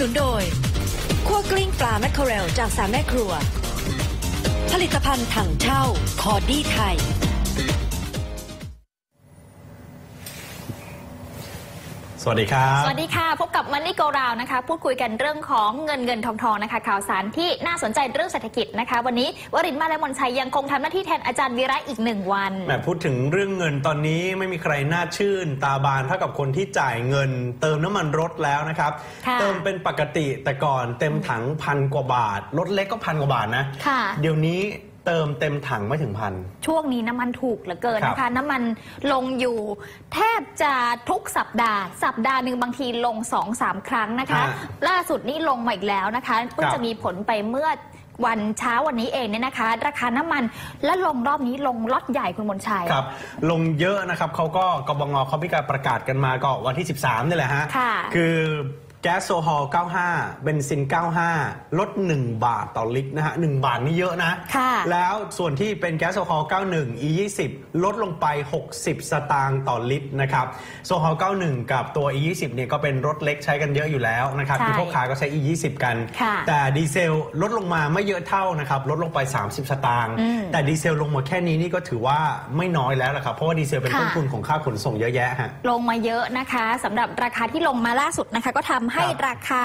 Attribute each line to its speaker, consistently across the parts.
Speaker 1: นุนโดยคั่วกลิ้งปลาแมคเคอเรลจากสามแม่ครัว ผลิตภัณฑ์ถังเช่าคอดี้ไทย
Speaker 2: สวัสดีครับ
Speaker 3: สวัสดีค่ะ พบกับมันนี่โกราวนะคะ พูดคุยกันเรื่องของเงินเงินทองทองนะคะ ข่าวสารที่น่าสนใจเรื่องเศรษฐกิจนะคะ วันนี้วรินทร์มาและมนชัยยังคงทำหน้าที่แทนอาจารย์วีระอีกหนึ่งวัน
Speaker 2: แหมพูดถึงเรื่องเงินตอนนี้ไม่มีใครน่าชื่น ตาบานเท่ากับคนที่จ่ายเงิน เติมน้ำมันรถแล้วนะครับ
Speaker 3: ค่ะ
Speaker 2: เติมเป็นปกติแต่ก่อนเต็มถังพันกว่าบาทรถเล็กก็พันกว่าบาทนะ
Speaker 3: ค่ะ
Speaker 2: เดี๋ยวนี้ เติมเต็มถังไม่ถึงพัน
Speaker 3: ช่วงนี้น้ำมันถูกเหลือเกินนะ
Speaker 2: ครั
Speaker 3: คะ
Speaker 2: บ
Speaker 3: น้ำมันลงอยู่ แทบจะทุกสัปดาห์ สัปดาห์หนึ่งบางทีลง2อสามครั้งนะคะล่าสุดนี่ลงมาอีกแล้วนะคะเพิ่ง
Speaker 2: ครับ
Speaker 3: จะมีผลไปเมื่อวันเช้าวันนี้เองเนี่ยนะคะ ราคาน้ำมันและลงรอบนี้ลงล็อตใหญ่คุณมนชัย
Speaker 2: ครับ ลงเยอะนะครับเขาก็กบงเขาพิการประกาศกันมาก็วันที่ 13นี่แหละฮะ
Speaker 3: ค่ะ
Speaker 2: คือ แก๊สโซฮอล 95 เบนซิน 95 ลด 1 บาทต่อลิตรนะฮะ 1 บาทนี่เยอะนะ
Speaker 3: ค่ะ
Speaker 2: แล้วส่วนที่เป็นแก๊สโซฮอล 91 E20 ลดลงไป 60 สตางค์ต่อลิตรนะครับ โซฮอล 91 กับตัว E20 เนี่ยก็เป็นรถเล็กใช้กันเยอะอยู่แล้วนะครับ
Speaker 3: ใช่
Speaker 2: ที่พวกค้าก็ใช้ E20 กัน
Speaker 3: ค่ะ
Speaker 2: แต่ดีเซลลดลงมาไม่เยอะเท่านะครับ ลดลงไป 30 สตางค์
Speaker 3: อืม
Speaker 2: แต่ดีเซลลงมาแค่นี้นี่ก็ถือว่าไม่น้อยแล้วละครับ เพราะว่าดีเซลเป็น
Speaker 3: ค่ะ
Speaker 2: ต้นทุนของค่าขนส่งเยอะแยะฮะ
Speaker 3: ลงมาเยอะนะคะสำหรับราคาที่ลงมาล่าสุดนะคะ ก็ทำให้
Speaker 2: ครับ
Speaker 3: ราคา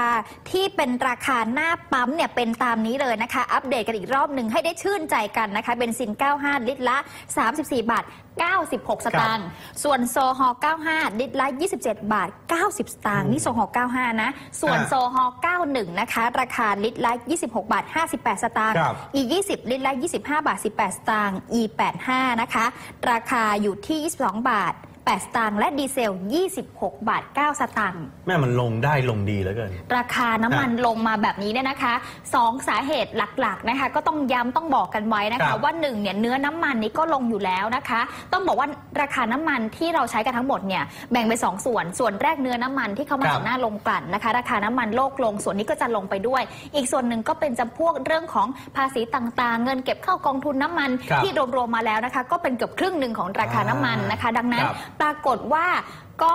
Speaker 3: ที่เป็นราคาหน้าปั๊มเนี่ยเป็นตามนี้เลยนะคะ อัปเดตกันอีกรอบหนึ่งให้ได้ชื่นใจกันนะคะเบนซิน 95 ลิตรละ 34 บาท 96 สตางค์ ส่วนโซฮอล์95 ลิตรละ 27 บาท 90 สตางค์ นี่โซฮอล์95 นะ ส่วน
Speaker 2: อ่า
Speaker 3: โซฮอล์91 นะคะ ราคาลิตรละ 26 บาท 58 สตางค์
Speaker 2: ครับ
Speaker 3: E 20 ลิตรละ 25 บาท 18 สตางค์ E 85 นะคะ ราคาอยู่ที่ 22 บาท 8 สตางค์และดีเซล 26 บาท 9 สตางค์
Speaker 2: แม่มันลงได้ลงดีเหลือเกิน
Speaker 3: ราคาน้ำมันลงมาแบบนี้เนี่ยนะคะสองสาเหตุหลักๆนะคะ ก็ต้องย้ำต้องบอกกันไว้นะ
Speaker 2: ครั
Speaker 3: คะ
Speaker 2: บ
Speaker 3: ว่าหนึ่งเนี่ยเนื้อน้ำมันนี้ก็ลงอยู่แล้วนะคะ ต้องบอกว่าราคาน้ำมันที่เราใช้กันทั้งหมดเนี่ยแบ่งเป็นสองส่วน ส่วนแรกเนื้อน้ำมันที่เขามา
Speaker 2: ครับ
Speaker 3: จากหน้าลงกลั่นนะคะ ราคาน้ำมันโลกลงส่วนนี้ก็จะลงไปด้วย อีกส่วนหนึ่งก็เป็นจำพวกเรื่องของภาษีต่างๆ เงินเก็บเข้ากองทุนน้ำมัน
Speaker 2: ครับ
Speaker 3: ที่รวมๆมาแล้วนะคะ ก็เป็นเกือบครึ่งหนึ่งของราคาน้ำมันนะคะ ดังนั้น
Speaker 2: ครับ
Speaker 3: ปรากฏว่าก็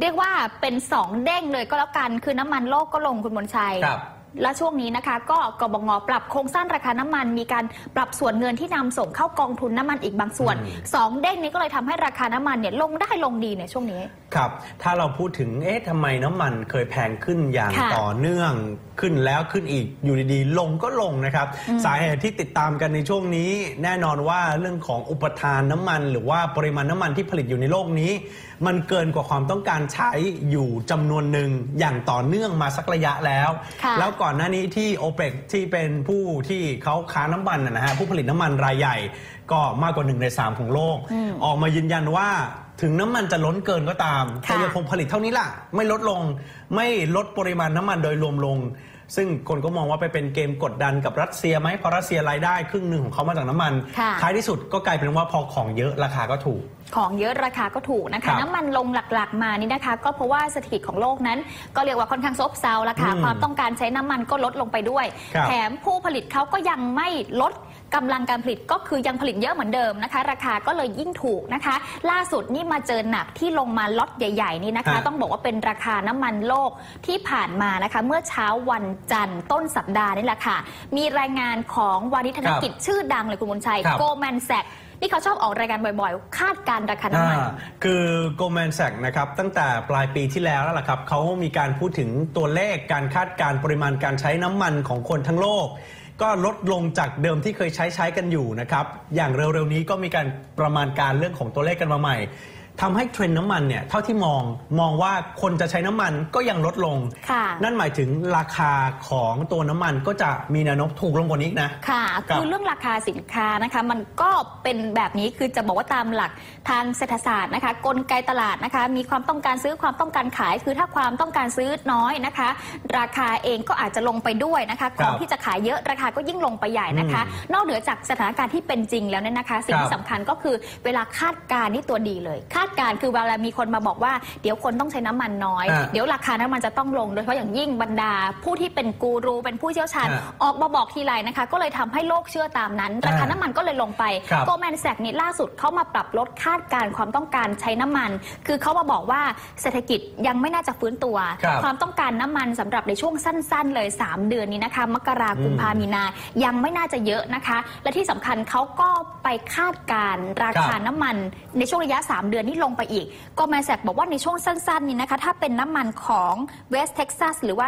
Speaker 3: เรียกว่าเป็นสองเด้งเลยก็แล้วกัน คือน้ำมันโลกก็ลงคุณมนชัย
Speaker 2: ครับ
Speaker 3: และช่วงนี้นะคะ ก็กบงปรับโครงสร้างราคาน้ำมัน มีการปรับส่วนเงินที่นำส่งเข้ากองทุนน้ำมันอีกบางส่วน
Speaker 2: อืม
Speaker 3: สองเด้งนี้ก็เลยทำให้ราคาน้ำมันเนี่ยลงได้ลงดีในช่วงนี้
Speaker 2: ครับ ถ้าเราพูดถึง เอ๊ะทำไมน้ำมันเคยแพงขึ้นอย่าง
Speaker 3: ค่ะ
Speaker 2: ต่อเนื่องขึ้นแล้วขึ้นอีกอยู่ดีๆ ลงก็ลงนะครับ สาเหตุที่ติดตามกันในช่วงนี้ แน่นอนว่าเรื่องของอุปทานน้ำมัน หรือว่าปริมาณน้ำมันที่ผลิตอยู่ในโลกนี้ มันเกินกว่าความต้องการใช้อยู่จำนวนหนึ่งอย่างต่อเนื่องมาสักระยะแล้ว
Speaker 3: ค่ะ
Speaker 2: แล้วก่อนหน้านี้ที่โอเปกที่เป็นผู้ที่เขาค้าน้ำมันนะนะฮะผู้ผลิตน้ำมันรายใหญ่ ก็มากกว่าหนึ่งในสามของโลก
Speaker 3: อืม
Speaker 2: ออกมายืนยันว่า ถึงน้ำมันจะล้นเกินก็ตาม
Speaker 3: ค่ะ
Speaker 2: แต่ยังคงผลิตเท่านี้ล่ะ ไม่ลดลงไม่ลดปริมาณน้ำมันโดยรวมลง ซึ่งคนก็มองว่าไปเป็นเกมกดดันกับรัสเซียไหมเพราะรัสเซียรายได้ครึ่งหนึ่งของเขามาจากน้ำมัน
Speaker 3: ค่ะ
Speaker 2: ท้ายที่สุดก็กลายเป็นว่าพอของเยอะราคาก็ถูก
Speaker 3: ของเยอะราคาก็ถูกนะ
Speaker 2: ครั
Speaker 3: คะ
Speaker 2: บ
Speaker 3: น้ำมันลงหลักๆมานี่นะคะ ก็เพราะว่าเศรษฐกิจของโลกนั้น ก็เรียกว่าค่อนข้างซบเซาละค่ะ
Speaker 2: อืม
Speaker 3: ความต้องการใช้น้ำมันก็ลดลงไปด้วย
Speaker 2: ครับ
Speaker 3: แถมผู้ผลิตเขาก็ยังไม่ลดกำลังการผลิตก็คือยังผลิตเยอะเหมือนเดิมนะคะ ราคาก็เลยยิ่งถูกนะคะ ล่าสุดนี่มาเจอหนักที่ลงมาล็อตใหญ่ ๆ นี่นะคะ
Speaker 2: ฮะ
Speaker 3: ต้องบอกว่าเป็นราคาน้ำมันโลกที่ผ่านมานะคะ เมื่อเช้าวันจันทร์ต้นสัปดาห์นี่แหละค่ะมีรายงานของวานิธนกิจชื่อดังเลยคุณมนชัย
Speaker 2: ครับ
Speaker 3: โกลแมนแซก ที่เขาชอบออกรายการบ่อยๆ คาดการณ์ราคาน้ำมัน
Speaker 2: คือ Goldman Sachs นะครับตั้งแต่ปลายปีที่แล้วแล้วล่ะครับเขามีการพูดถึงตัวเลขการคาดการณ์ปริมาณการใช้น้ำมันของคนทั้งโลก ก็ลดลงจากเดิมที่เคยใช้ใช้กันอยู่นะครับอย่างเร็วๆนี้ก็มีการประมาณการเรื่องของตัวเลขกันมาใหม่ ทำให้เทรนด์น้ำมันเนี่ยเท่าที่มองมองว่าคนจะใช้น้ำมันก็ยังลดลง
Speaker 3: ค่ะ
Speaker 2: นั่นหมายถึงราคาของตัวน้ำมันก็จะมีแนวโน้มถูกลงกว่านี้อีกนะ
Speaker 3: ค่ะ
Speaker 2: ครับ
Speaker 3: คือเรื่องราคาสินค้านะคะ มันก็เป็นแบบนี้คือจะบอกว่าตามหลักทางเศรษฐศาสตร์นะคะ กลไกตลาดนะคะ มีความต้องการซื้อความต้องการขาย คือถ้าความต้องการซื้อน้อยนะคะ ราคาเองก็อาจจะลงไปด้วยนะคะของที่จะขายเยอะราคาก็ยิ่งลงไปใหญ่นะคะ
Speaker 2: อืม
Speaker 3: นอกเหนือจากสถานการณ์ที่เป็นจริงแล้วเนี่ยนะคะ สิ่ง
Speaker 2: ครับ
Speaker 3: ที่สำคัญก็คือเวลาคาดการณ์นี่ตัวดีเลยคาดาดการณ์คือเวลามีคนมาบอกว่าเดี๋ยวคนต้องใช้น้ำมันน้อย
Speaker 2: อ่า
Speaker 3: เดี๋ยวราคาน้ำมันจะต้องลง โดยเฉพาะอย่างยิ่งบรรดา ผู้ที่เป็นกูรูเป็นผู้เชี่ยวชาญ
Speaker 2: อ่า
Speaker 3: ออกมาบอกทีไรนะคะ ก็เลยทำให้โลกเชื่อตามนั้น ราคาน้ำมันก็เลยลงไป
Speaker 2: ครับ
Speaker 3: โกลแมนแซกนี่ล่าสุดเขามาปรับลดคาดการณ์ความต้องการใช้น้ำมัน คือเขามาบอกว่าเศรษฐกิจยังไม่น่าจะฟื้นตัว
Speaker 2: ครับ
Speaker 3: ความต้องการน้ำมันสำหรับในช่วงสั้น ๆ เลย 3 เดือนนี้นะคะมกราคมกุมภามีนายังไม่น่าจะเยอะนะคะ และที่สำคัญเขาก็ไปคาดการณ์ราคา
Speaker 2: ครับ
Speaker 3: น้ำมันในช่วงระยะ 3 เดือนนี้ลงไปอีกโกลแมนแซกบอกว่าในช่วงสั้นๆนี้นะคะ ถ้าเป็นน้ำมันของ West Texas หรือว่า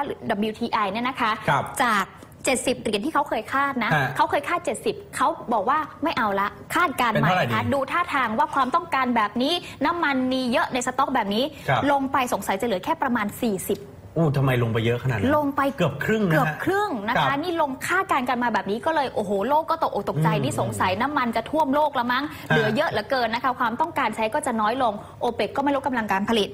Speaker 3: WTI เนี่ยนะคะ
Speaker 2: ครับ
Speaker 3: จาก70เหรียญที่เขาเคยคาดนะ
Speaker 2: ฮะ
Speaker 3: เขาเคยคาด 70 เขาบอกว่าไม่เอาละ คาดการณ์
Speaker 2: เป็น
Speaker 3: ใหม่
Speaker 2: เท่าไหร่
Speaker 3: นะคะ
Speaker 2: ดี
Speaker 3: ดูท่าทางว่าความต้องการแบบนี้ น้ำมันมีเยอะในสต็อกแบบนี้
Speaker 2: ครับ
Speaker 3: ลงไปสงสัยจะเหลือแค่ประมาณ 40
Speaker 2: อู้ทำไมลงไปเยอะขนาดนั้น
Speaker 3: ลงไป
Speaker 2: เกือบครึ่งนะฮะ
Speaker 3: เกือบครึ่งนะ
Speaker 2: ครั
Speaker 3: คะ
Speaker 2: บ
Speaker 3: นี่ลงคาดการณ์กันมาแบบนี้ก็เลยโอ้โหโลกก็ตกอกตกใจ
Speaker 2: อืม
Speaker 3: นี่สงสัยน้ำมันจะท่วมโลกแล้วมั้ง
Speaker 2: ฮะ
Speaker 3: เหลือเยอะเหลือเกินนะคะ ความต้องการใช้ก็จะน้อยลงโอเปกก็ไม่ลดกำลังการผลิต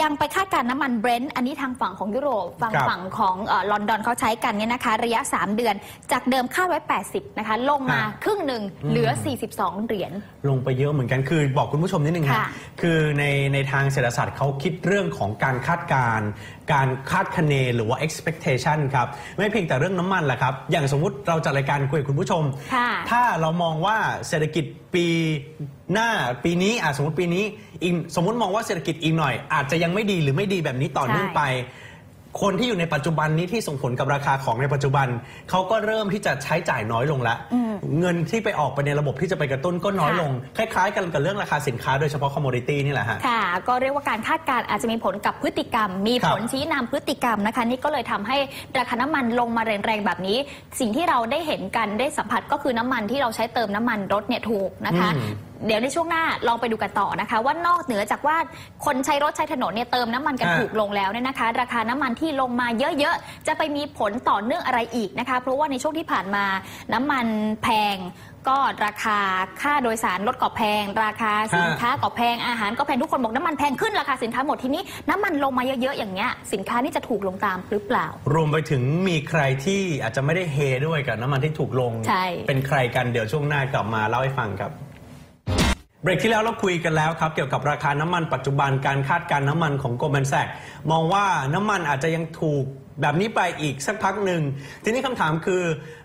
Speaker 3: ยังไปคาดการณ์น้ำมันเบรนท์อันนี้ทางฝั่งของยุโรปฝั่ง
Speaker 2: ครับ
Speaker 3: ฝั่งของเอ่อลอนดอนเขาใช้กันเนี่ยนะคะ ระยะ 3 เดือน จากเดิมคาดไว้ 80 นะคะ ลงมา
Speaker 2: ฮะ
Speaker 3: ครึ่งหนึ่ง
Speaker 2: อืม
Speaker 3: เหลือ 42 เหรียญ
Speaker 2: ลงไปเยอะเหมือนกันคือบอกคุณผู้ชมนิดนึง
Speaker 3: ค่ะ
Speaker 2: ฮะคือในในทางเศรษฐศาสตร์เขาคิดเรื่องของการคาดการณ์การคาดคะเนหรือว่า expectation ครับ ไม่เพียงแต่เรื่องน้ำมันแหละครับ อย่างสมมุติเราจัดรายการคุยกับคุณผู้ชม
Speaker 3: ค่ะ
Speaker 2: ถ้าเรามองว่าเศรษฐกิจปีหน้าปีนี้อะสมมติปีนี้อีกสมมติมองว่าเศรษฐกิจอีกหน่อย อาจจะยังไม่ดีหรือไม่ดีแบบนี้ต่อเนื่อง
Speaker 3: ใช่
Speaker 2: ไป คนที่อยู่ในปัจจุบันนี้ที่ส่งผลกับราคาของในปัจจุบันเขาก็เริ่มที่จะใช้จ่ายน้อยลงแล้วเงินที่ไปออกไปในระบบที่จะไปกระตุ้นก็น้อยลง คล้ายๆ กันกับเรื่องราคาสินค้าโดยเฉพาะคอมม o ดิตี้นี่แหละฮะ
Speaker 3: ค่ะ ก็เรียกว่าการคาดการณ์อาจจะมีผลกับพฤติกรรม มี
Speaker 2: ครับ
Speaker 3: ผลชี้นำพฤติกรรมนะคะ นี่ก็เลยทำให้ราคาน้ำมันลงมาแรงๆแบบนี้ สิ่งที่เราได้เห็นกันได้สัมผัสก็คือน้ำมันที่เราใช้เติมน้ำมันรถเนี่ยถูกนะคะ
Speaker 2: อืม
Speaker 3: เดี๋ยวในช่วงหน้าลองไปดูกันต่อนะคะ ว่านอกเหนือจากว่าคนใช้รถใช้ถนนเนี่ยเติมน้ำมันกัน
Speaker 2: อ่า
Speaker 3: ถูกลงแล้วเนี่ยนะคะ ราคาน้ำมันที่ลงมาเยอะๆ จะไปมีผลต่อเนื่องอะไรอีกนะคะ เพราะว่าในช่วงที่ผ่านมาน้ำมันแพง ก็ราคาค่าโดยสารรถก็แพง ราคาสินค้าก็แพงอาหารก็แพงทุกคนบอกน้ำมันแพงขึ้นราคาสินค้าหมดทีนี้น้ำมันลงมาเยอะๆอย่างเงี้ยสินค้านี่จะถูกลงตามหรือเปล่า
Speaker 2: รวมไปถึงมีใครที่อาจจะไม่ได้เฮด้วยกับน้ำมันที่ถูกลง
Speaker 3: ใช่
Speaker 2: เป็นใครกันเดี๋ยวช่วงหน้ากลับมาเล่าให้ฟังครับ เบรกที่แล้วเราคุยกันแล้วครับ เกี่ยวกับราคาน้ำมันปัจจุบันการคาดการณ์น้ำมันของโกลแมนแซกมองว่าน้ำมันอาจจะยังถูกแบบนี้ไปอีกสักพักหนึ่ง ทีนี้คำถามคือ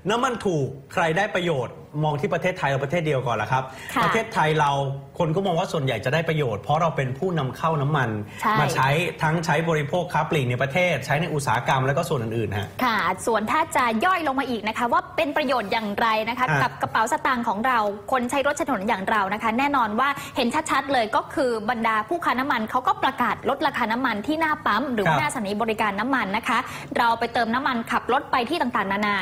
Speaker 2: น้ำมันถูกใครได้ประโยชน์มองที่ประเทศไทยเราประเทศเดียวก่อนละครับ
Speaker 3: ค่ะ
Speaker 2: ประเทศไทยเราคนก็มองว่าส่วนใหญ่จะได้ประโยชน์เพราะเราเป็นผู้นำเข้าน้ำมัน
Speaker 3: ใช่
Speaker 2: มาใช้ทั้งใช้บริโภคค้าปลีกในประเทศใช้ในอุตสาหกรรมแล้วก็ส่วนอื่นๆฮะ
Speaker 3: ค่ะ ส่วนถ้าจะย่อยลงมาอีกนะคะ ว่าเป็นประโยชน์อย่างไรนะคะ
Speaker 2: อะ
Speaker 3: กับกระเป๋าสตางค์ของเรา คนใช้รถใช้ถนนอย่างเรานะคะ แน่นอนว่าเห็นชัดๆเลยก็คือบรรดาผู้ค้าน้ำมันเขาก็ประกาศลดราคาน้ำมันที่หน้าปั๊ม หรือ
Speaker 2: ครับ
Speaker 3: ว่าหน้าสถานีบริการน้ำมันนะคะ เราไปเติมน้ำมันขับรถไปที่ต่างๆ นานา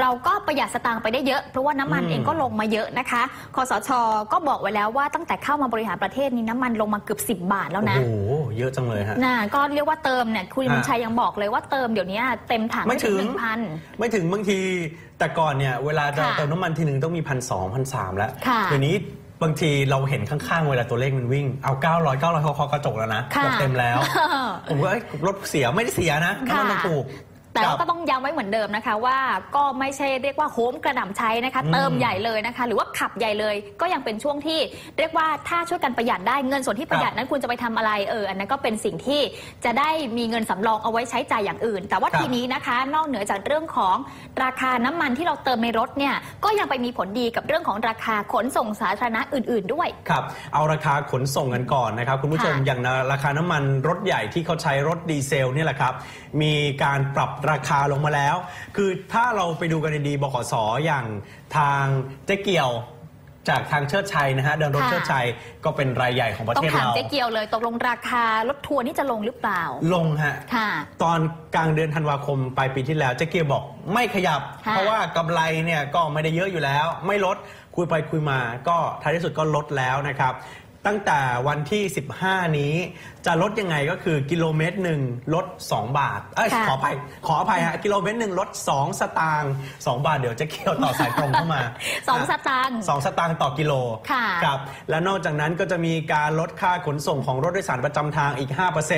Speaker 3: เราก็ประหยัดสตางค์ไปได้เยอะ เพราะว่าน้ำมัน
Speaker 2: อืม
Speaker 3: เองก็ลงมาเยอะนะคะคสชก็บอกไว้แล้วว่าตั้งแต่เข้ามาบริหารประเทศนี้น้ำมันลงมาเกือบ 10 บาทแล้วนะ
Speaker 2: โอ้โหเยอะจังเลยฮะ
Speaker 3: น่ะก็เรียกว่าเติมเนี่ยคุณ
Speaker 2: อะ
Speaker 3: บุญชัยยังบอกเลยว่าเติมเดี๋ยวนี้เต็มถัง
Speaker 2: ไม่ถึง
Speaker 3: หนึ่งพัน
Speaker 2: ไม่ถึงบางทีแต่ก่อนเนี่ยเวลาจะ
Speaker 3: ค่ะ
Speaker 2: เติมน้ำมันทีหนึ่งต้องมีพันสองพันสามแล้ว
Speaker 3: ค่ะ
Speaker 2: เดี๋ยวนี้บางทีเราเห็นข้างๆ เวลาตัวเลขมันวิ่ง เอา 900 900เขาเคาะกระจกแล้วนะ
Speaker 3: ค่ะ
Speaker 2: เกือบเต็มแล้ว ผมก็เอ้ยรถเสียไม่ได้เสียนะน้ำมันมันถูก
Speaker 3: แต่ว่า
Speaker 2: ค
Speaker 3: ก็
Speaker 2: รับ
Speaker 3: ต้องย้ำไว้เหมือนเดิมนะคะ ว่าก็ไม่ใช่เรียกว่าโหมกระหน่ำใช้นะคะ
Speaker 2: อืม
Speaker 3: เติมใหญ่เลยนะคะ หรือว่าขับใหญ่เลย ก็ยังเป็นช่วงที่เรียกว่าถ้าช่วยกันประหยัดได้เงินส่วนที่ประหยัดนั้นคุณจะไปทำอะไรเอออันนั้นก็เป็นสิ่งที่จะได้มีเงินสำรองเอาไว้ใช้จ่ายอย่างอื่น แต่ว่า
Speaker 2: ครับ
Speaker 3: ทีนี้นะคะ นอกเหนือจากเรื่องของราคาน้ำมันที่เราเติมในรถเนี่ยก็ยังไปมีผลดีกับเรื่องของราคาขนส่งสาธารณะอื่น ๆ ด้วย
Speaker 2: ครับเอาราคาขนส่งกันก่อนนะครับคุณผู้ชม
Speaker 3: ค่ะ
Speaker 2: อย่างราคาน้ำมันรถใหญ่ที่เขาใช้รถดีเซลเนี่ยแหละครับมีการปรับราคาลงมาแล้ว คือถ้าเราไปดูกันดีๆบขสอย่างทางเจ๊เกี่ยวจากทางเชิดชัยนะฮะเดินรถ
Speaker 3: ค่ะ
Speaker 2: เชิดชัยก็เป็นรายใหญ่ของประ
Speaker 3: ต้อ
Speaker 2: เท
Speaker 3: ง
Speaker 2: ศ
Speaker 3: ถาม
Speaker 2: เรา
Speaker 3: เจ๊เกียวเลยตกลงราคารถทัวร์นี่จะลงหรือเปล่า
Speaker 2: ลงฮะ
Speaker 3: ค่ะ
Speaker 2: ตอนกลางเดือนธันวาคมปลายปีที่แล้วเจ๊เกียวบอกไม่ขยับ
Speaker 3: ค่ะ
Speaker 2: เพราะว่ากำไรเนี่ยก็ไม่ได้เยอะอยู่แล้ว ไม่ลดคุยไปคุยมาก็ท้ายที่สุดก็ลดแล้วนะครับ ตั้งแต่วันที่ 15 นี้ จะลดยังไงก็คือกิโลเมตรหนึ่งลด 2 บาท เอ้ย
Speaker 3: ค่ะ
Speaker 2: ขออภัยขออภัยฮะกิโลเมตรหนึ่งลด 2 สตางค์2บาทเดี๋ยวเจ๊เกียวต่อสายตรงเข้ามา
Speaker 3: สองสตางค์
Speaker 2: สองสตางค์ต่อกิโล
Speaker 3: ค่ะ
Speaker 2: ครับและนอกจากนั้นก็จะมีการลดค่าขนส่งของรถโดยสารประจำทางอีก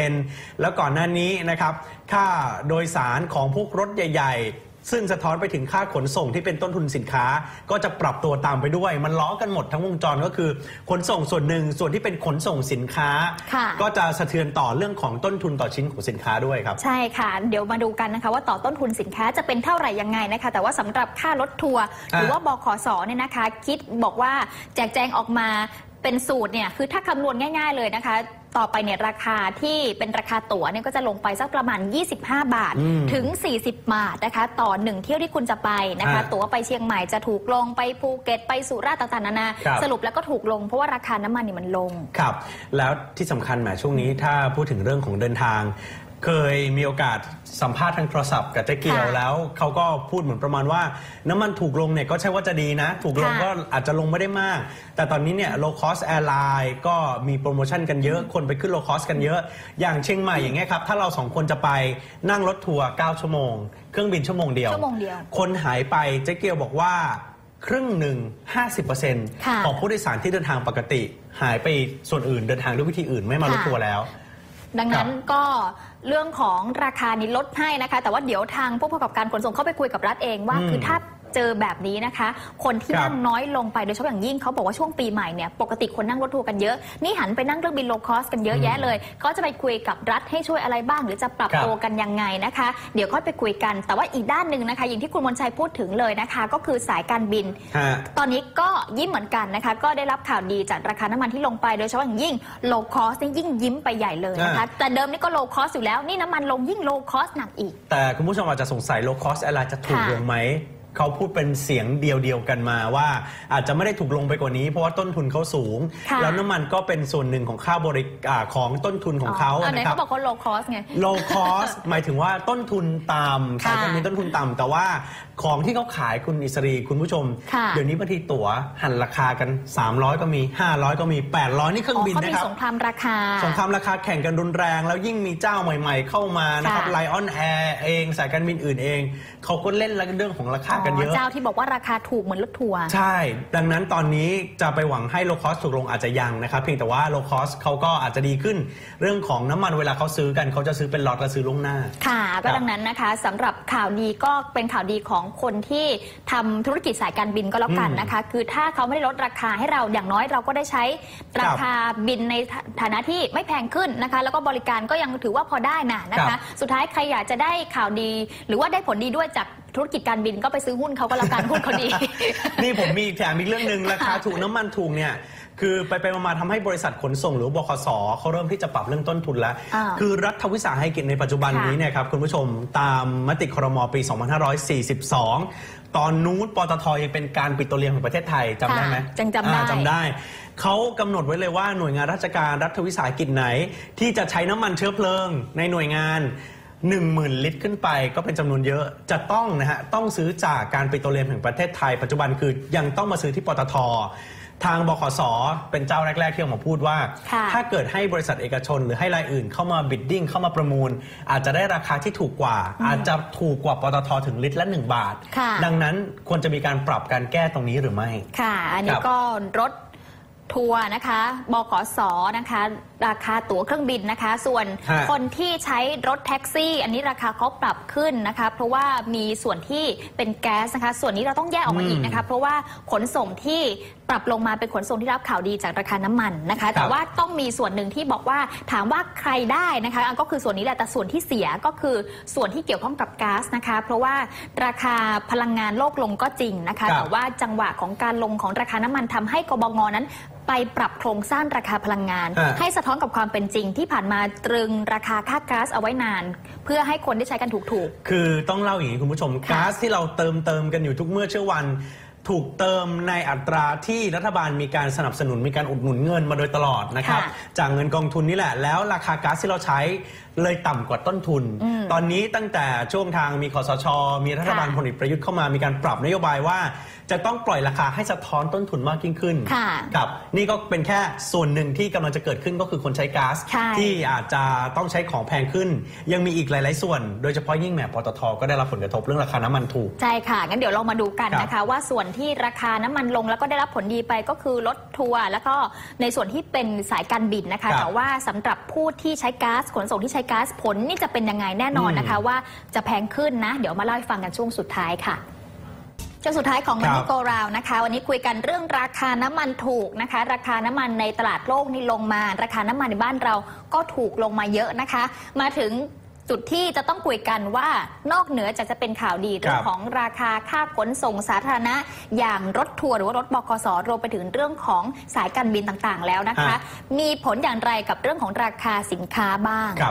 Speaker 2: 5%แล้วก่อนหน้านี้นะครับค่าโดยสารของพวกรถใหญ่ๆ ซึ่งสะท้อนไปถึงค่าขนส่งที่เป็นต้นทุนสินค้า ก็จะปรับตัวตามไปด้วย มันล้อกันหมดทั้งวงจรก็คือ ขนส่งส่วนหนึ่งส่วนที่เป็นขนส่งสินค้า
Speaker 3: ค่ะ
Speaker 2: ก็จะสะเทือนต่อเรื่องของต้นทุนต่อชิ้นของสินค้าด้วยครับ
Speaker 3: ใช่ค่ะ เดี๋ยวมาดูกันนะคะ ว่าต่อต้นทุนสินค้าจะเป็นเท่าไหร่ยังไงนะคะ แต่ว่าสำหรับค่ารถทัวร์หรือว่าบขสเนี่ยนะคะ คิดบอกว่าแจกแจงออกมาเป็นสูตรเนี่ยคือถ้าคำนวณง่าย ๆเลยนะคะ ต่อไปเนี่ยราคาที่เป็นราคาตั๋วเนี่ยก็จะลงไปสักประมาณ 25 บาท
Speaker 2: อืม
Speaker 3: ถึง 40 บาทนะคะ ต่อหนึ่งเที่ยวที่คุณจะไปนะคะ
Speaker 2: อ่า
Speaker 3: ตั๋วไปเชียงใหม่จะถูกลงไปภูเก็ตไปสุราษฎร์ต่างๆนานา
Speaker 2: ครับ
Speaker 3: สรุปแล้วก็ถูกลงเพราะว่าราคาน้ำมันนี่มันลง
Speaker 2: ครับ แล้วที่สำคัญแหมช่วงนี้ถ้าพูดถึงเรื่องของเดินทาง เคยมีโอกาสสัมภาษณ์ทางโทรศัพท์กับเจ๊เกียว
Speaker 3: ค่ะ
Speaker 2: แล้วเขาก็พูดเหมือนประมาณว่า น้ำมันถูกลงเนี่ยก็ใช่ว่าจะดีนะ ถูกลง
Speaker 3: ค่ะ
Speaker 2: ก็อาจจะลงไม่ได้มาก แต่ตอนนี้เนี่ย low cost airline ก็มีโปรโมชั่นกันเยอะ คนไปขึ้น low cost กันเยอะ อย่างเชียงใหม่อย่างเงี้ยครับถ้าเราสองคนจะไปนั่งรถทัวร์9ชั่วโมง เครื่องบินชั่วโมงเดียว
Speaker 3: ชั่วโมงเดียว
Speaker 2: คนหายไปเจ๊เกียวบอกว่าครึ่งหนึ่ง
Speaker 3: ค่ะ
Speaker 2: 50%ของผู้โดยสารที่เดินทางปกติ หายไปส่วนอื่นเดินทางด้วยวิธีอื่นไม่มารถ
Speaker 3: ค่ะ
Speaker 2: ทัวร์แล้ว
Speaker 3: ดังนั้นก็เรื่องของราคานี้ลดให้นะคะ แต่ว่าเดี๋ยวทางผู้ประกอบการขนส่งเข้าไปคุยกับรัฐเองว่า
Speaker 2: อืม
Speaker 3: คือถ้า เจอแบบนี้นะคะ คนที่
Speaker 2: ครับ
Speaker 3: นั่งน้อยลงไปโดยเฉพาะอย่างยิ่งเขาบอกว่าช่วงปีใหม่เนี่ยปกติคนนั่งรถทัวร์กันเยอะ นี่หันไปนั่งเครื่องบินโลคอสกันเยอะแยะเลยก็จะไปคุยกับรัฐให้ช่วยอะไรบ้าง หรือจะปรับ
Speaker 2: ครับ
Speaker 3: ตัวกันยังไงนะคะ เดี๋ยวค่อยไปคุยกัน แต่ว่าอีกด้านหนึ่งนะคะ อย่างที่คุณมนชัยพูดถึงเลยนะคะ ก็คือสายการบิน
Speaker 2: ฮะ
Speaker 3: ตอนนี้ก็ยิ้มเหมือนกันนะคะ ก็ได้รับข่าวดีจากราคาน้ำมันที่ลงไปโดยเฉพาะอย่างยิ่ง low cost นี่ยิ่งยิ้มไปใหญ่เลยนะคะ
Speaker 2: อ่า
Speaker 3: แต่เดิมนี่ก็ low cost อยู่แล้วนี่น้ำมันลงยิ่ง low cost หนักอีก
Speaker 2: แต่คุณผู้ชมอาจจะสงสัย low cost airline จะถูก
Speaker 3: ค่ะ
Speaker 2: ลงไหม เขาพูดเป็นเสียงเดียวๆกันมาว่า อาจจะไม่ได้ถูกลงไปกว่านี้ เพราะว่าต้นทุนเขาสูง
Speaker 3: ค่ะ
Speaker 2: แล้วน้ำมันก็เป็นส่วนหนึ่งของค่าบริการของต้นทุนของเขา
Speaker 3: อันไหน
Speaker 2: นะครับ
Speaker 3: เขาบอกเขา low cost ไง
Speaker 2: low cost หมายถึงว่าต้นทุนต่ำ
Speaker 3: ค่ะ
Speaker 2: สายการบินต้นทุนต่ำแต่ว่าของที่เขาขายคุณอิสรีคุณผู้ชม
Speaker 3: ค่ะ
Speaker 2: เดี๋ยวนี้บางทีตั๋วหันราคากัน 300 ก็มี 500 ก็มี 800 นี่เครื่อ
Speaker 3: อ๋
Speaker 2: ง
Speaker 3: อ
Speaker 2: บิน
Speaker 3: เขามี
Speaker 2: นะครับ
Speaker 3: สงครามราคา
Speaker 2: สงครามราคาแข่งกันรุนแรง แล้วยิ่งมีเจ้าใหม่ ๆ เข้ามานะครับ
Speaker 3: ค่ะ
Speaker 2: ไลออนแอร์เองสายการบินอื่นเอง เขาก็เล่นเรื่องของราคากันเยอะ
Speaker 3: เจ้าที่บอกว่าราคาถูกเหมือนรถทัวร์
Speaker 2: ใช่ ดังนั้นตอนนี้จะไปหวังให้ low cost ถูกลงอาจจะยังนะครับเพียงแต่ว่า low cost เขาก็อาจจะดีขึ้น เรื่องของน้ำมันเวลาเขาซื้อกันเขาจะซื้อเป็นล็อตและซื้อล่วงหน้า
Speaker 3: ค่ะก็
Speaker 2: ครับ
Speaker 3: ดังนั้นนะคะสำหรับข่าวดีก็เป็นข่าวดีของคนที่ทำธุรกิจสายการบินก็แล้วกันนะคะ คือถ้าเขาไม่ได้ลดราคาให้เราอย่างน้อยเราก็ได้ใช้ราคาบินในฐานะที่ไม่แพงขึ้นนะคะ แล้วก็บริการก็ยังถือว่าพอได้นะนะ
Speaker 2: ครั
Speaker 3: คะ
Speaker 2: บ
Speaker 3: สุดท้ายใครอยากจะได้ข่าวดี หรือว่าได้ผลดีด้วยจาก ธุรกิจการบินก็ไปซื้อหุ้นเขาก็แล้วกันหุ้นเขาดี
Speaker 2: นี่ผมมีแถมอีกเรื่องหนึ่งราคาถูกน้ำมันถูกเนี่ยคือไปไปมาๆทำให้บริษัทขนส่งหรือบขสเขาเริ่มที่จะปรับเรื่องต้นทุนแล้ว
Speaker 3: อ่า
Speaker 2: คือรัฐวิสาหกิจในปัจจุบัน
Speaker 3: ค่ะ
Speaker 2: นี้เนี่ยครับคุณผู้ชมตามมติครมปี 2542 ตอนนู้นปตทยังเป็นการปิโตรเลียมแห่งประเทศไทยจำได้ไหม
Speaker 3: ค่ะจังจำได้
Speaker 2: อ่าจำได้เขากำหนดไว้เลยว่าหน่วยงานราชการรัฐวิสาหกิจไหน ที่จะใช้น้ำมันเชื้อเพลิงในหน่วยงาน 10,000 ลิตรขึ้นไปก็เป็นจำนวนเยอะจะต้องนะฮะต้องซื้อจากการปิโตรเลียมแห่งประเทศไทย ปัจจุบันคือยังต้องมาซื้อที่ปตท ทางบขสเป็นเจ้าแรก ๆ ที่ออกมาพูดว่า
Speaker 3: ค่ะ
Speaker 2: ถ้าเกิดให้บริษัทเอกชน หรือให้รายอื่นเข้ามาบิดดิ้งเข้ามาประมูล อาจจะได้ราคาที่ถูกกว่า อาจจะถูกกว่าปตทถึงลิตรละ 1 บาท
Speaker 3: ค่ะ
Speaker 2: ดังนั้นควรจะมีการปรับการแก้ตรงนี้หรือไม่
Speaker 3: ค่ะ อัน
Speaker 2: ค
Speaker 3: นี้
Speaker 2: รับ
Speaker 3: ก็รถทัวร์นะคะ บขสนะคะ ราคาตั๋วเครื่องบินนะคะ ส่วน
Speaker 2: ฮะ
Speaker 3: คนที่ใช้รถแท็กซี่ อันนี้ราคาเขาปรับขึ้นนะคะ เพราะว่ามีส่วนที่เป็นแก๊สนะคะ ส่วนนี้เราต้องแยกออกมาอีกนะคะ เพราะว่าขนส่งที่ปรับลงมาเป็นขนส่งที่รับข่าวดีจากราคาน้ำมันนะคะ แต่ว่าต้องมีส่วนหนึ่งที่บอกว่าถามว่าใครได้นะคะอะก็คือส่วนนี้แหละแต่ส่วนที่เสียก็คือส่วนที่เกี่ยวข้องกับก๊าซนะคะ เพราะว่าราคาพลังงานโลกลงก็จริงนะคะ
Speaker 2: ครับ
Speaker 3: แต่ว่าจังหวะของการลงของราคาน้ำมันทำให้กบงนั้น ไปปรับโครงสร้างราคาพลังงาน
Speaker 2: ฮะ
Speaker 3: ให้สะท้อนกับความเป็นจริงที่ผ่านมาตรึงราคาค่าก๊าซเอาไว้นาน เพื่อให้คนได้ใช้กันถูก
Speaker 2: คือต้องเล่าอย่างนี้คุณผู้ชม
Speaker 3: ค่ะ
Speaker 2: ก๊าซที่เราเติมเติมกันอยู่ทุกเมื่อเช้าวัน ถูกเติมในอัตราที่รัฐบาลมีการสนับสนุนมีการอุดหนุนเงินมาโดยตลอดนะครับ
Speaker 3: ค่ะ
Speaker 2: จากเงินกองทุนนี่แหละแล้วราคาก๊าซที่เราใช้เลยต่ำกว่าต้นทุน
Speaker 3: อืม
Speaker 2: ตอนนี้ตั้งแต่ช่วงทางมีคอสช มีรัฐบาล
Speaker 3: ค่ะ
Speaker 2: พลเอกประยุทธ์เข้ามามีการปรับนโยบายว่า จะต้องปล่อยราคาให้สะท้อนต้นทุนมากยิ่งขึ้น
Speaker 3: ค่ะ
Speaker 2: ครับนี่ก็เป็นแค่ส่วนหนึ่งที่กำลังจะเกิดขึ้นก็คือคนใช้ก๊าซ
Speaker 3: ใช่
Speaker 2: ที่อาจจะต้องใช้ของแพงขึ้น ยังมีอีกหลาย ๆ ส่วน โดยเฉพาะยิ่งแหมปตทก็ได้รับผลกระทบเรื่องราคาน้ำมันถูก
Speaker 3: ๆใช่ค่ะ งั้นเดี๋ยวเรามาดูกัน
Speaker 2: ครับ
Speaker 3: นะคะ ว่าส่วนที่ราคาน้ำมันลงแล้วก็ได้รับผลดีไปก็คือรถทัวร์แล้วก็ในส่วนที่เป็นสายการบินนะคะ
Speaker 2: ครับ
Speaker 3: แต่ว่าสำหรับผู้ที่ใช้ก๊าซขนส่งที่ใช้ก๊าซผลนี่จะเป็นยังไงแน่นอนนะคะ ว่าจะแพงขึ้นนะ เดี๋ยวมาเล่าให้ฟังกันช่วงสุดท้ายค่ะช่วงสุดท้ายของมัน
Speaker 2: ครับ
Speaker 3: นี่โกราวนะคะ วันนี้คุยกันเรื่องราคาน้ำมันถูกนะคะ ราคาน้ำมันในตลาดโลกนี่ลงมา ราคาน้ำมันในบ้านเราก็ถูกลงมาเยอะนะคะ มาถึง จุดที่จะต้องคุยกันว่านอกเหนือจากจะเป็นข่าวดีเรื่องของราคาค่าขนส่งสาธารณะ อย่างรถทัวร์หรือว่ารถบกสรวมไปถึงเรื่องของสายการบินต่างๆ แล้วนะคะ
Speaker 2: ฮะ
Speaker 3: มีผลอย่างไรกับเรื่องของราคาสินค้าบ้าง
Speaker 2: ค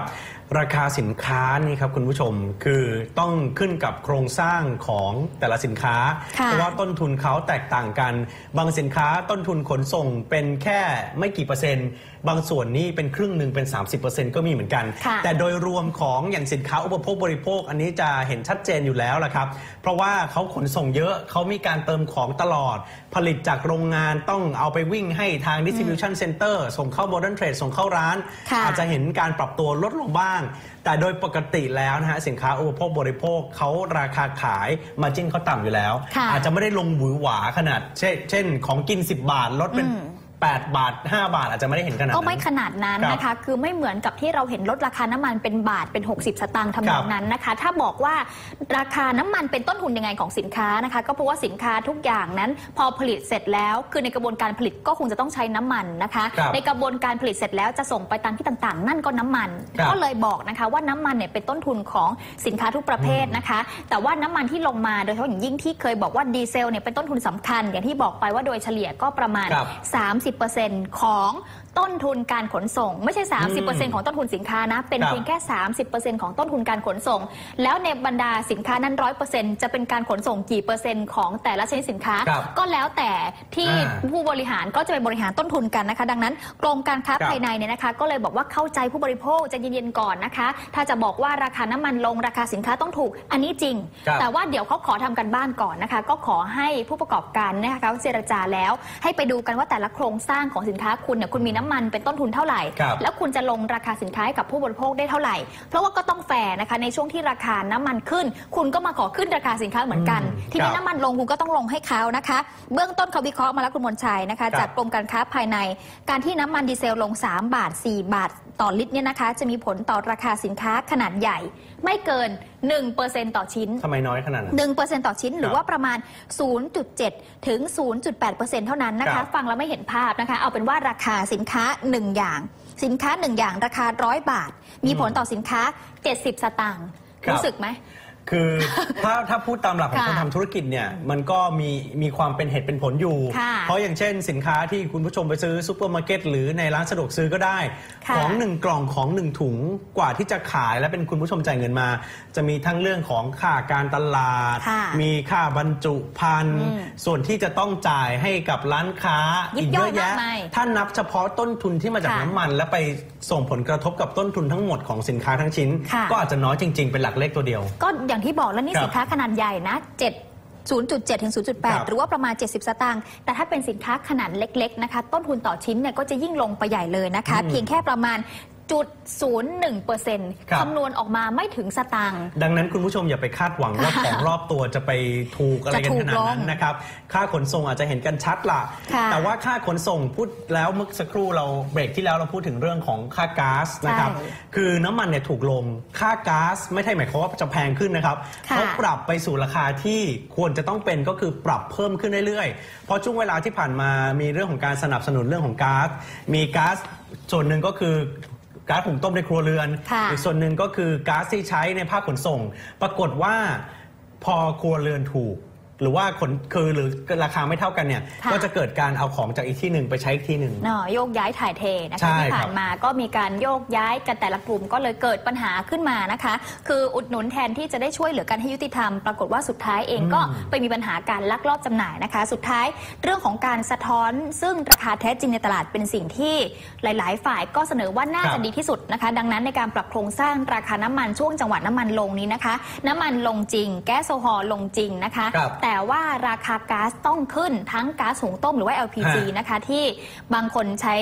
Speaker 2: รับราคาสินค้านี่ครับคุณผู้ชมคือต้องขึ้นกับโครงสร้างของแต่ละสินค้า
Speaker 3: ค่ะ
Speaker 2: เพราะว่าต้นทุนเขาแตกต่างกัน บางสินค้าต้นทุนขนส่งเป็นแค่ไม่กี่เปอร์เซ็นต์ บางส่วนนี่เป็นครึ่งหนึ่งเป็น 30%ก็มีเหมือนกัน
Speaker 3: ค่ะ
Speaker 2: แต่โดยรวมของอย่างสินค้าอุปโภคบริโภค อันนี้จะเห็นชัดเจนอยู่แล้วละครับ เพราะว่าเขาขนส่งเยอะเขามีการเติมของตลอด ผลิตจากโรงงานต้องเอาไปวิ่งให้ทาง distribution center ส่งเข้า modern trade ส่งเข้าร้าน
Speaker 3: ค่ะ
Speaker 2: อาจจะเห็นการปรับตัวลดลงบ้างแต่โดยปกติแล้วนะฮะสินค้าอุปโภคบริโภคเขาราคาขายมาจิ้นเขาต่ำอยู่แล้ว
Speaker 3: ค่ะ
Speaker 2: อาจจะไม่ได้ลงหวือหวาขนาด เช่นเช่นของกิน 10 บาทลดเป็น
Speaker 3: อืม
Speaker 2: 8 บาท 5 บาทอาจจะไม่ได้เห็นขนาด
Speaker 3: ก็
Speaker 2: นั้น
Speaker 3: ไม่ขนาดนั้น
Speaker 2: ครับ
Speaker 3: นะคะ คือไม่เหมือนกับที่เราเห็นลดราคาน้ำมันเป็นบาทเป็น 60 สตางค์ทำน
Speaker 2: ครั
Speaker 3: อง
Speaker 2: บ
Speaker 3: นั้นนะคะ ถ้าบอกว่าราคาน้ำมันเป็นต้นทุนยังไงของสินค้านะคะ ก็เพราะว่าสินค้าทุกอย่างนั้นพอผลิตเสร็จแล้ว คือในกระบวนการผลิตก็คงจะต้องใช้น้ำมันนะคะ
Speaker 2: ครับ
Speaker 3: ในกระบวนการผลิตเสร็จแล้วจะส่งไปตามที่ต่างๆ นั่นก็น้ำมัน
Speaker 2: ครับ
Speaker 3: ก็เลยบอกนะคะว่าน้ำมันเนี่ยเป็นต้นทุนของสินค้าทุกประเภทนะคะ แต่ว่าน้ำมันที่ลงมาโดยเฉพาะอย่างยิ่งที่เคยบอกว่าดีเซลเนี่ยเป็นต้นทุนสำคัญ อย่างที่บอกไปว่าโดยเฉลี่ยก็ประมาณ
Speaker 2: ค
Speaker 3: 10%ของต้นทุนการขนส่ง ไม่ใช่ 30%ของต้นทุนสินค้านะ เป็น
Speaker 2: ครับ
Speaker 3: เพียงแค่ 30%ของต้นทุนการขนส่ง แล้วในบรรดาสินค้านั้น100%จะเป็นการขนส่งกี่เปอร์เซ็นต์ของแต่ละชนิดสินค้า
Speaker 2: ครับ
Speaker 3: ก็แล้วแต่ที่
Speaker 2: อ่า
Speaker 3: ผู้บริหารก็จะไปบริหารต้นทุนกันนะคะ ดังนั้นกรมการค้า
Speaker 2: ครับ
Speaker 3: ภายในเนี่ยนะคะ ก็เลยบอกว่าเข้าใจผู้บริโภคใจะเย็นๆก่อนนะคะ ถ้าจะบอกว่าราคาน้ำมันลงราคาสินค้าต้องถูก อันนี้จริง
Speaker 2: ครับ
Speaker 3: แต่ว่าเดี๋ยวเขาขอทำกันบ้านก่อนนะคะ ก็ขอให้ผู้ประกอบการนะคะเขาเจรจาแล้ว ให้ไปดูกันว่าแต่ละโครงสร้างของสินค้าคุณเนี่ยคุณมีน้ำมันเป็นต้นทุนเท่าไหร่
Speaker 2: ครับ
Speaker 3: แล้วคุณจะลงราคาสินค้าให้กับผู้บริโภคได้เท่าไหร่ เพราะว่าก็ต้องแฟร์นะคะในช่วงที่ราคาน้ำมันขึ้น คุณก็มาขอขึ้นราคาสินค้าเหมือนกัน
Speaker 2: อืม
Speaker 3: ทีนี้
Speaker 2: ครับ
Speaker 3: น้ำมันลงคุณก็ต้องลงให้เขานะคะ เบื้องต้นเขาวิเคราะห์มาแล้วคุณมนชัยนะคะ
Speaker 2: ครับ
Speaker 3: จากกรมการค้าภายใน การที่น้ำมันดีเซลลง 3 บาท 4 บาทต่อลิตรเนี่ยนะคะ จะมีผลต่อราคาสินค้าขนาดใหญ่ ไม่เกิน1%ต่อชิ้น
Speaker 2: ทำไมน้อยขนาดนั้น
Speaker 3: 1%ต่อชิ้นหรือว่าประมาณ 0.7 ถึง 0.8%เท่านั้นนะ
Speaker 2: ครั
Speaker 3: คะ
Speaker 2: บ
Speaker 3: ฟังแล้วไม่เห็นภาพนะคะ เอาเป็นว่าราคาสินค้า 1 อย่าง สินค้า 1 อย่างราคา 100 บาท มีผลต่อสินค้า 70 สตางค์
Speaker 2: ครับ
Speaker 3: รู้สึกไหม
Speaker 2: คือถ้าถ้าพูดตามหลักของ
Speaker 3: ค่ะ
Speaker 2: คนทำธุรกิจเนี่ยมันก็มีมีความเป็นเหตุเป็นผลอยู่
Speaker 3: ค่ะ
Speaker 2: เพราะอย่างเช่นสินค้าที่คุณผู้ชมไปซื้อซูเปอร์มาร์เก็ตหรือในร้านสะดวกซื้อก็ได้
Speaker 3: ค่ะ
Speaker 2: ของหนึ่งกล่องของหนึ่งถุงกว่าที่จะขายและเป็นคุณผู้ชมจ่ายเงินมา จะมีทั้งเรื่องของค่าการตลาด
Speaker 3: ค่ะ
Speaker 2: มีค่าบรรจุภัณฑ์
Speaker 3: อืม
Speaker 2: ส่วนที่จะต้องจ่ายให้กับร้านค้า
Speaker 3: ยิบ
Speaker 2: อีกเยอะ
Speaker 3: ย่อยมาก
Speaker 2: แยะ
Speaker 3: มาย
Speaker 2: ถ้านับเฉพาะต้นทุนที่มาจาก
Speaker 3: ค่ะ
Speaker 2: น้ำมัน และไปส่งผลกระทบกับต้นทุนทั้งหมดของสินค้าทั้งชิ้น
Speaker 3: ค่ะ
Speaker 2: ก็อาจจะน้อยจริง ๆ เป็นหลักเลขตัวเดียว
Speaker 3: ก็อย่างที่บอกแล้วนี่
Speaker 2: ครับ
Speaker 3: สินค้าขนาดใหญ่นะ7 0.7 ถึง
Speaker 2: ครับ
Speaker 3: 0.8 หรือว่าประมาณ 70 สตางค์ แต่ถ้าเป็นสินค้าขนาดเล็ก ๆ นะคะ ต้นทุนต่อชิ้นเนี่ยก็จะยิ่งลงไปใหญ่เลยนะคะ
Speaker 2: อืม
Speaker 3: เพียงแค่ประมาณ จุด01เปอร์เซ็นต์
Speaker 2: ครับ
Speaker 3: คำนวณออกมาไม่ถึงสตางค์
Speaker 2: ดังนั้นคุณผู้ชมอย่าไปคาดหวังว่าของรอบตัวจะไปถูกอะไรกันขนาดนั้น
Speaker 3: จะถูกลง
Speaker 2: นะครับ ค่าขนส่งอาจจะเห็นกันชัดละ
Speaker 3: ค่ะ
Speaker 2: แต่ว่าค่าขนส่งพูดแล้วเมื่อสักครู่เราเบรกที่แล้วเราพูดถึงเรื่องของค่าก๊าซนะครับ
Speaker 3: ใช่
Speaker 2: คือน้ำมันเนี่ยถูกลง ค่าก๊าซไม่ใช่หมายความว่าจะแพงขึ้นนะครับ
Speaker 3: ค่ะ
Speaker 2: เขาปรับไปสู่ราคาที่ควรจะต้องเป็นก็คือปรับเพิ่มขึ้นเรื่อยๆ เพราะช่วงเวลาที่ผ่านมามีเรื่องของการสนับสนุนเรื่องของก๊าซ มีก๊าซส่วนหนึ่งก็คือ ก๊าซหุงต้มในครัวเรือน
Speaker 3: ค่ะ
Speaker 2: อีกส่วนหนึ่งก็คือก๊าซที่ใช้ในภาคขนส่ง ปรากฏว่าพอครัวเรือนถูก หรือว่าขนคือหรือราคาไม่เท่ากันเนี่ย
Speaker 3: ค่ะ
Speaker 2: ก็จะเกิดการเอาของจากอีกที่หนึ่งไปใช้อีกที่หนึ่ง
Speaker 3: เนาะโยกย้ายถ่ายเทนะ
Speaker 2: ใช่
Speaker 3: คะที่
Speaker 2: ครับ
Speaker 3: ผ่านมาก็มีการโยกย้ายกันแต่ละกลุ่มก็เลยเกิดปัญหาขึ้นมานะคะ คืออุดหนุนแทนที่จะได้ช่วยเหลือกันให้ยุติธรรม ปรากฏว่าสุดท้ายเองก็
Speaker 2: อืม
Speaker 3: ไปมีปัญหาการลักลอบจำหน่ายนะคะ สุดท้ายเรื่องของการสะท้อน ซึ่งราคาแท้จริงในตลาดเป็นสิ่งที่หลาย ๆ ฝ่ายก็เสนอว่าน่า
Speaker 2: ครั
Speaker 3: จะ
Speaker 2: บ
Speaker 3: ดีที่สุดนะคะ ดังนั้นในการปรับโครงสร้างราคาน้ำมันช่วงจังหวะน้ำมันลงนี้นะคะ น้ำมันลงจริง แก๊สโซฮอลลงจริงนะคะ
Speaker 2: ครับ
Speaker 3: แต่แต่ว่าราคาก๊าซต้องขึ้นทั้งก๊าซหุงต้มหรือว่า LPG
Speaker 2: ฮะ
Speaker 3: นะคะ ที่บางคนใช้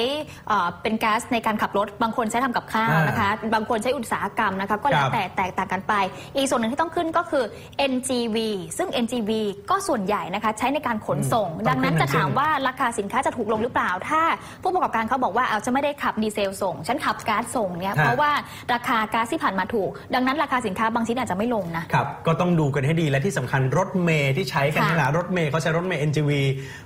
Speaker 3: เอ่อเป็นก๊าซในการขับรถ บางคนใช้ทำกับข้าว
Speaker 2: อ่าน
Speaker 3: นะคะ บางคนใช้อุตสาหกรรมนะคะ ก็แล้
Speaker 2: ควรับ
Speaker 3: แต่แตกต่างกันไป อีกส่วนหนึ่งที่ต้องขึ้นก็คือ NGV ซึ่ง NGV ก็ส่วนใหญ่นะคะใช้ในการขนส่ง
Speaker 2: อืม
Speaker 3: ดังนั้น
Speaker 2: ต้องขึ้น
Speaker 3: จะถามว่าราคาสินค้าจะถูกลงหรือเปล่า ถ้าผู้ประกอบการเขาบอกว่าเอาจะไม่ได้ขับดีเซลส่ง ฉันขับก๊าซส่งเนี่ย
Speaker 2: ฮะ
Speaker 3: เพราะว่าราคาก๊าซที่ผ่านมาถูก ดังนั้นราคาสินค้าบางชิ้นอาจจะไม่ลงนะ
Speaker 2: ครับก็ต้องดูกันให้ดีและที่สำคัญรถเมย์ที่ใช้กัน
Speaker 3: ค่ะ
Speaker 2: นี่แหละรถเมย์เขาใช้รถเมย์ NGV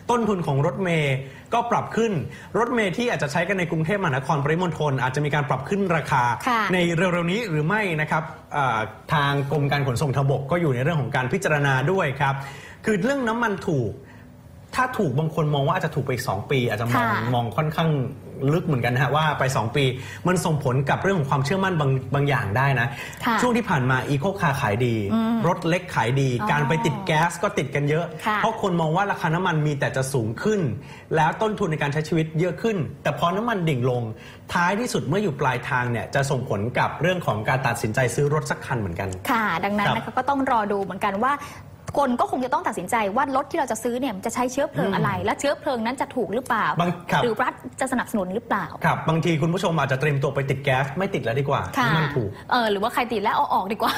Speaker 2: ต้นทุนของรถเมย์ก็ปรับขึ้น รถเมย์ที่อาจจะใช้กันในกรุงเทพมหานครปริมณฑลอาจจะมีการปรับขึ้นราคา
Speaker 3: ค่ะ
Speaker 2: ในเร็วๆนี้หรือไม่นะครับอ่าทางกรมการขนส่งทางบกก็อยู่ในเรื่องของการพิจารณาด้วยครับคือเรื่องน้ำมันถูก ถ้าถูกบางคนมองว่าอาจจะถูกไปอีก2ปี อาจจะมอง
Speaker 3: ค่ะ
Speaker 2: มองค่อนข้างลึกเหมือนกันนะฮะว่าไป 2 ปี มันส่งผลกับเรื่องของความเชื่อมั่นบางบางอย่างได้นะ
Speaker 3: ค่ะ
Speaker 2: ช่วงที่ผ่านมาอีโคคาขายดี
Speaker 3: อืม
Speaker 2: รถเล็กขายดี
Speaker 3: อ๋อ
Speaker 2: การไปติดแก๊สก็ติดกันเยอะ
Speaker 3: ค่ะ
Speaker 2: เพราะคนมองว่าราคาน้ำมันมีแต่จะสูงขึ้น แล้วต้นทุนในการใช้ชีวิตเยอะขึ้น แต่พอน้ำมันดิ่งลง ท้ายที่สุดเมื่ออยู่ปลายทางเนี่ยจะส่งผลกับเรื่องของการตัดสินใจซื้อรถสักคันเหมือนกัน
Speaker 3: ค่ะ ดังนั้น
Speaker 2: ครับ
Speaker 3: นะคะก็ต้องรอดูเหมือนกันว่า คนก็คงจะต้องตัดสินใจว่ารถที่เราจะซื้อเนี่ยมันจะใช้เชื้อเพลิง
Speaker 2: อืม
Speaker 3: อะไร และเชื้อเพลิงนั้นจะถูกหรือเปล่า
Speaker 2: บางครับ
Speaker 3: หรือรัฐจะสนับสนุนหรือเปล่า
Speaker 2: ครับบางทีคุณผู้ชมอาจจะเตรียมตัวไปติดแก๊สไม่ติดแล้วดีกว่า
Speaker 3: ค่ะ
Speaker 2: น้ำมันถูก
Speaker 3: เออหรือว่าใครติดแล้วเอาออกดีกว่า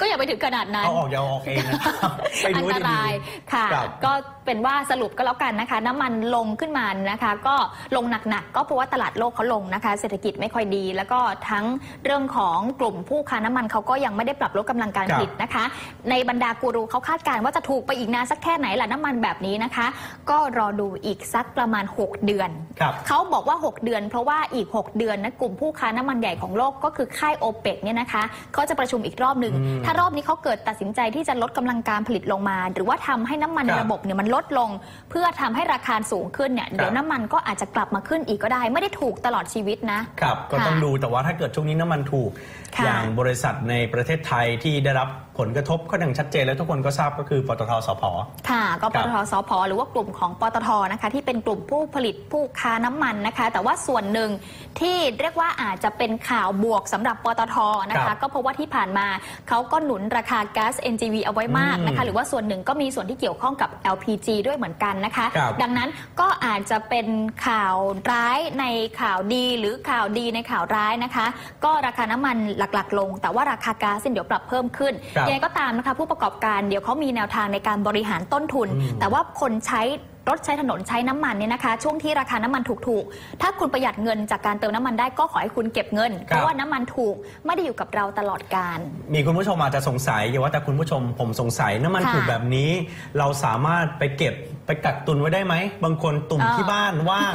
Speaker 3: ก็อย่าไปถึงขนาดนั้น
Speaker 2: เอาออกอย่าเอาออกเองนะครับไป
Speaker 3: อั
Speaker 2: ดู
Speaker 3: น
Speaker 2: ให้
Speaker 3: ต
Speaker 2: ดี
Speaker 3: รายค่ะ
Speaker 2: ครับ
Speaker 3: ก็เป็นว่าสรุปก็แล้วกันนะคะ น้ำมันลงขึ้นมานะคะ ก็ลงหนักๆ ก็เพราะว่าตลาดโลกเขาลงนะคะ เศรษฐกิจไม่ค่อยดี แล้วก็ทั้งเรื่องของกลุ่มผู้ค้าน้ำมันเขาก็ยังไม่ได้ปรับลดกำลังการ
Speaker 2: ครับ
Speaker 3: ผลิตนะคะ ในบรรดากูรูเขาคาดการณ์ว่าจะถูกไปอีกนานสักแค่ไหนล่ะน้ำมันแบบนี้นะคะ ก็รอดูอีกสักประมาณ 6 เดือน
Speaker 2: ครับ
Speaker 3: เขาบอกว่า 6 เดือน เพราะว่าอีก 6 เดือนนะกลุ่มผู้ค้าน้ำมันใหญ่ของโลกก็คือค่ายโอเปกเนี่ยนะคะเขาจะประชุมอีกรอบหนึ่ง
Speaker 2: อืม
Speaker 3: ถ้ารอบนี้เขาเกิดตัดสินใจที่จะลดกำลังการผลิตลงมา หรือว่าทำให้น้ำมัน
Speaker 2: ค
Speaker 3: ใน
Speaker 2: รับ
Speaker 3: ระบบเนี่ยมันลดลง เพื่อทำให้ราคาสูงขึ้นเนี่ยเดี๋ยวน้ำมันก็อาจจะกลับมาขึ้นอีกก็ได้ ไม่ได้ถูกตลอดชีวิตนะ
Speaker 2: ครับก็ต้องดูแต่ว่าถ้าเกิดช่วงนี้น้ำมันถูก
Speaker 3: ค่ะ
Speaker 2: อย่างบริษัทในประเทศไทยที่ได้รับ ผลกระทบก็อย่างชัดเจนแล้วทุกคนก็ทราบก็คือปตทสพ
Speaker 3: ค่ะ ก็
Speaker 2: ค
Speaker 3: ป
Speaker 2: รับ
Speaker 3: ตทสพหรือว่ากลุ่มของปตทนะคะ ที่เป็นกลุ่มผู้ผลิตผู้ค้าน้ำมันนะคะ แต่ว่าส่วนหนึ่งที่เรียกว่าอาจจะเป็นข่าวบวกสำหรับปตทนะ
Speaker 2: ครั
Speaker 3: คะ
Speaker 2: บ
Speaker 3: ก็เพราะว่าที่ผ่านมาเขาก็หนุนราคาก๊าซ NGV เอาไว้มากนะคะ
Speaker 2: อืม
Speaker 3: หรือว่าส่วนหนึ่งก็มีส่วนที่เกี่ยวข้องกับ LPG ด้วยเหมือนกันนะคะ
Speaker 2: ครับ
Speaker 3: ดังนั้นก็อาจจะเป็นข่าวร้ายในข่าวดีหรือข่าวดีในข่าวร้ายนะคะ ก็ราคาน้ำมันหลักๆ ลง แต่ว่าราคาก๊าซเดี๋ยวปรับเพิ่มขึ้น
Speaker 2: ครับ
Speaker 3: ยังไงก็ตามนะคะผู้ประกอบการเดี๋ยวเขามีแนวทางในการบริหารต้นทุน
Speaker 2: อืม
Speaker 3: แต่ว่าคนใช้ รถใช้ถนนใช้น้ำมันเนี่ยนะคะ ช่วงที่ราคาน้ำมันถูกๆ ถ้าคุณประหยัดเงินจากการเติมน้ำมันได้ก็ขอให้คุณเก็บเงิน เพราะว่าน้ำมันถูกไม่ได้อยู่กับเราตลอดการ
Speaker 2: มีคุณผู้ชมอาจจะสงสัยอย่าว่าแต่คุณผู้ชมผมสงสัยน้ำมัน
Speaker 3: ค่ะ
Speaker 2: ถูกแบบนี้ เราสามารถไปเก็บไปกักตุนไว้ได้ไหม บางคนตุ่ม
Speaker 3: อ่า
Speaker 2: ที่บ้านว่าง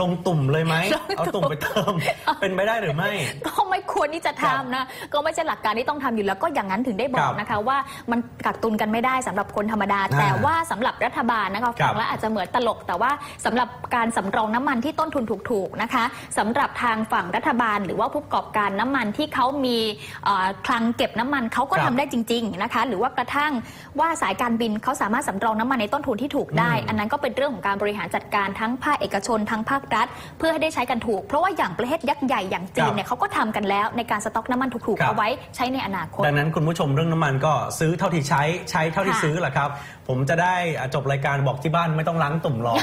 Speaker 2: ลงตุ่มเลยไหม
Speaker 3: ลงตุ่ม
Speaker 2: เอาตุ่มไปเติมเป็นไปได้หรือไม่
Speaker 3: ก็ไม่ควรที่จะทำนะ ก็ไม่ใช่หลักการที่ต้องทำอยู่แล้วก็อย่างนั้นถึงได้บอ
Speaker 2: ครั
Speaker 3: ก
Speaker 2: บ
Speaker 3: นะคะ ว่ามันกักตุนกันไม่ได้สำหรับคนธรรมดา
Speaker 2: อ่า
Speaker 3: แต่ว่าสำหรับรัฐบาลนะคะ
Speaker 2: ครั
Speaker 3: ฟั
Speaker 2: บ
Speaker 3: งแล้วอาจจะเหมือนตลก แต่ว่าสำหรับการสำรองน้ำมันที่ต้นทุนถูกๆนะคะสำหรับทางฝั่งรัฐบาล หรือว่าผู้ประกอบการน้ำมันที่เขามีเอ่อคลังเก็บน้ำมันเขาก็
Speaker 2: ครับ
Speaker 3: ทำได้จริง ๆนะคะ หรือว่ากระทั่งว่าสายการบินเขาสามารถสำรองน้ำมันในต้นทุนที่ถูกได้
Speaker 2: อืม
Speaker 3: อันนั้นก็เป็นเรื่องของการบริหารจัดการทั้งภาคเอกชนทั้งภาครัฐ เพื่อให้ได้ใช้กันถูก เพราะว่าอย่างประเทศยักษ์ใหญ่อย่างจีนเนี่ยเขาก็ทำกันแล้วในการสต็อกน้ำมันถูกๆ
Speaker 2: ครับ
Speaker 3: เอาไว้ใช้ในอนาคต
Speaker 2: ดังนั้นคุณผู้ชมเรื่องน้ำมันก็ซื้อเท่าที่ใช้ใช้เท่าที่
Speaker 3: ค่ะ
Speaker 2: ซื้อแหละครับ ผมจะได้อะจบรายการบอกที่บ้านไม่ต้องล้างตุ่มรอ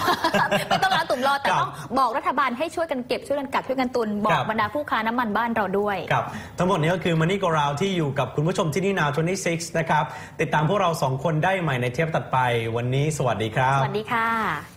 Speaker 3: ไม่ต้องร้านตุ่มรอ แต่
Speaker 2: ครับ
Speaker 3: ต้องบอกรัฐบาลให้ช่วยกันเก็บช่วยกันกักช่วยกันตุน บอ
Speaker 2: ครั
Speaker 3: ก
Speaker 2: บ บ
Speaker 3: รรดาผู้ค้าน้ำมันบ้านเราด้วย
Speaker 2: ครับทั้งหมดนี้ก็คือ Money Go Round ที่อยู่กับคุณผู้ชมที่นี่ Now 26 นะครับ ติดตามพวกเราสองคนได้ใหม่ในเทปตัดไป วันนี้สวัสดีครับ
Speaker 3: สวัสดีค่ะ